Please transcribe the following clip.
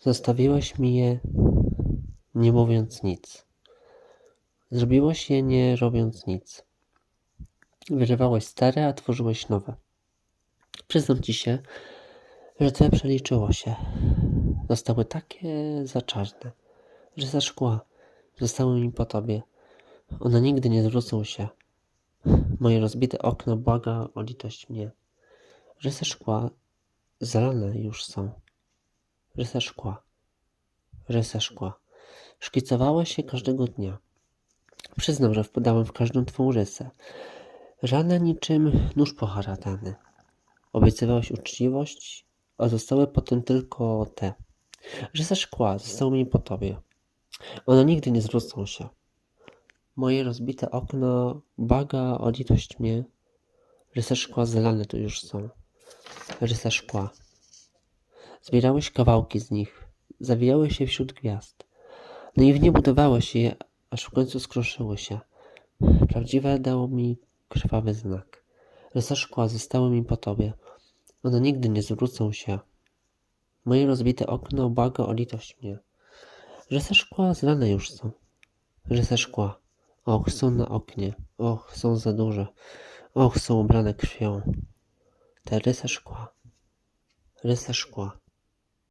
Zostawiłaś mi je, nie mówiąc nic. Zrobiłaś je, nie robiąc nic. Wyrywałeś stare, a tworzyłeś nowe. Przyznam ci się, że te przeliczyło się. Zostały takie za czarne, że za szkła. Zostały mi po tobie. One nigdy nie zwrócą się. Moje rozbite okno błaga o litość mnie. Że ze szkła zalane już są. Ze szkła. Ze szkła. Szkicowałeś się każdego dnia. Przyznam, że wpadałem w każdą twą rysę. Żadne niczym nóż poharatany. Obiecywałeś uczciwość, a zostały potem tylko te. Ze szkła zostały mi po tobie. One nigdy nie zwrócą się. Moje rozbite okno baga o litość mnie, ze szkła zalane tu już są. Ze szkła. Zbierałeś kawałki z nich, zawijały się wśród gwiazd. No i w nie budowałeś je, aż w końcu skruszyły się. Prawdziwe dało mi krwawy znak. Ze szkła zostały mi po tobie. One nigdy nie zwrócą się. Moje rozbite okno błaga o litość mnie. Ze szkła zlane już są. Ze szkła. Och, są na oknie. Och, są za duże. Och, są ubrane krwią. Te rysy szkła. Rysy szkła.